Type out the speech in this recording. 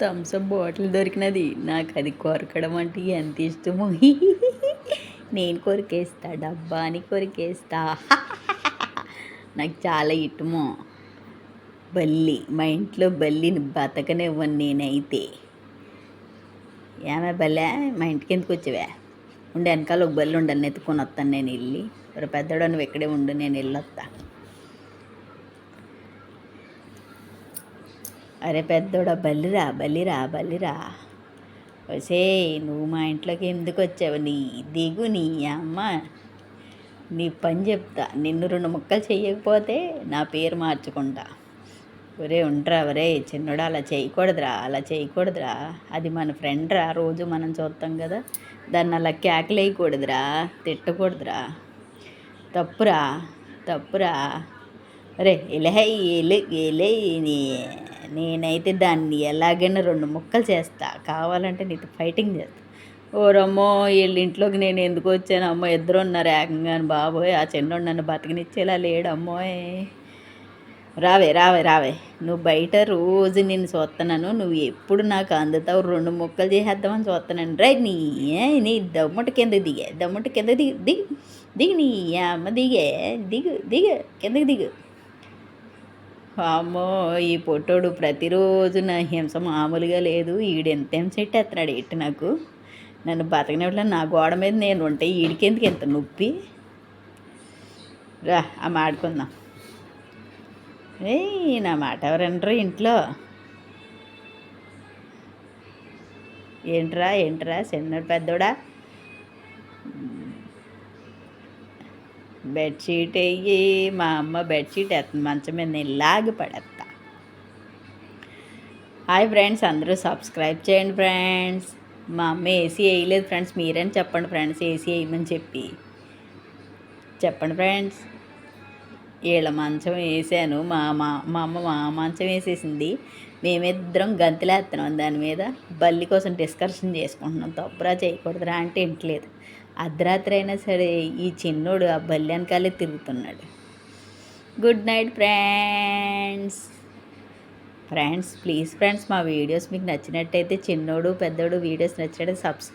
Thums Up bottle దొరికినది. నాకు అది కొరకడం అంటే ఎంత ఇష్టమో. నేను కొరికేస్తా డబ్బాని కొరికేస్తా. నాకు చాలా ఇష్టమో. బల్లి మా ఇంట్లో బల్లిని బతకనివ్వను నేనైతే. ఏమే బల్లే మా ఇంటికి ఎందుకు వచ్చావే? ఉండే వెనకాల ఒక బల్లి ఉండాలి ఎత్తుకొని వస్తాను నేను వెళ్ళి. ఒక పెద్దోడు నువ్వు ఇక్కడే ఉండు నేను వెళ్ళొస్తా. అరే పెద్దోడా బల్లిరా బల్లిరా బల్లిరా. వసే నువ్వు మా ఇంట్లోకి ఎందుకు వచ్చావు? నీ దిగు నీ అమ్మ. నీ పని చెప్తా. నిన్ను రెండు ముక్కలు చేయకపోతే నా పేరు మార్చుకుంటా. ఒరే ఉండరా ఒరే చిన్నోడా అలా చేయకూడదురా అలా చేయకూడదురా. అది మన ఫ్రెండ్ రా రోజు మనం చూస్తాం కదా. దాన్ని అలా కేకలేయకూడదురా తిట్టకూడదురా. తప్పురా తప్పురా. అరే ఎలహై ఎలు ఎలే నేనైతే దాన్ని ఎలాగైనా రెండు ముక్కలు చేస్తా. కావాలంటే నీతో ఫైటింగ్ చేస్తా. ఓరమ్మో వీళ్ళ ఇంట్లోకి నేను ఎందుకు వచ్చాను? అమ్మో ఇద్దరు ఉన్నారు ఏకంగా బాబోయ్ ఆ చిన్నోడు నన్ను బతికినిచ్చేలా లేడమ్మోయ్ రావే రావే రావే. నువ్వు బయట రోజు నేను చూస్తున్నాను నువ్వు ఎప్పుడు నాకు అందుతావు? రెండు ముక్కలు చేసేద్దామని చూస్తున్నాను రే నీ నీ దమ్ముట కింద దిగే దమ్ముట కింద దిగి దిగి దిగి నీ అమ్మ దిగే దిగు దిగు కిందకి దిగు. అమ్మో ఈ పొట్టోడు ప్రతిరోజు నా హింస మామూలుగా లేదు. ఈడు ఎంత హింస ఎట్టేస్తున్నాడు ఎట్టు నాకు? నన్ను బతకనివ్వట్లేదు. నా గోడ మీద నేను ఉంటే ఈడికెందుకు ఎంత నొప్పి? రా ఆ మాడుకుందాం ఏ నా మాట ఎవరంటారు ఇంట్లో? ఏంట్రా ఏంట్రా చిన్నడు పెద్దోడా? బెడ్షీట్ వెయ్యి మా అమ్మ బెడ్షీట్ వేస్తుంది మంచం మీద నేను లాగి పడేస్తా హాయ్ ఫ్రెండ్స్ అందరూ సబ్స్క్రైబ్ చేయండి ఫ్రెండ్స్. మా అమ్మ ఏసీ వేయలేదు ఫ్రెండ్స్ మీరని చెప్పండి ఫ్రెండ్స్ ఏసీ వేయమని చెప్పి. చెప్పండి ఫ్రెండ్స్. వీళ్ళ మంచం వేసాను మా మా మా అమ్మ మా మంచం వేసేసింది. మేమిద్దరం గంతులేస్తున్నాం దాని మీద. బల్లి కోసం డిస్కషన్ చేసుకుంటున్నాం. తప్పురా చేయకూడదురా అంటే ఇంట్లేదు. అర్ధరాత్రి అయినా సరే ఈ చిన్నోడు ఆ బల్లి వెనకాలే తిరుగుతున్నాడు. Good night friends friends please friends మా వీడియోస్ మీకు నచ్చినట్టయితే చిన్నోడు పెద్దోడు వీడియోస్ నచ్చినట్టు సబ్స్క్రైబ్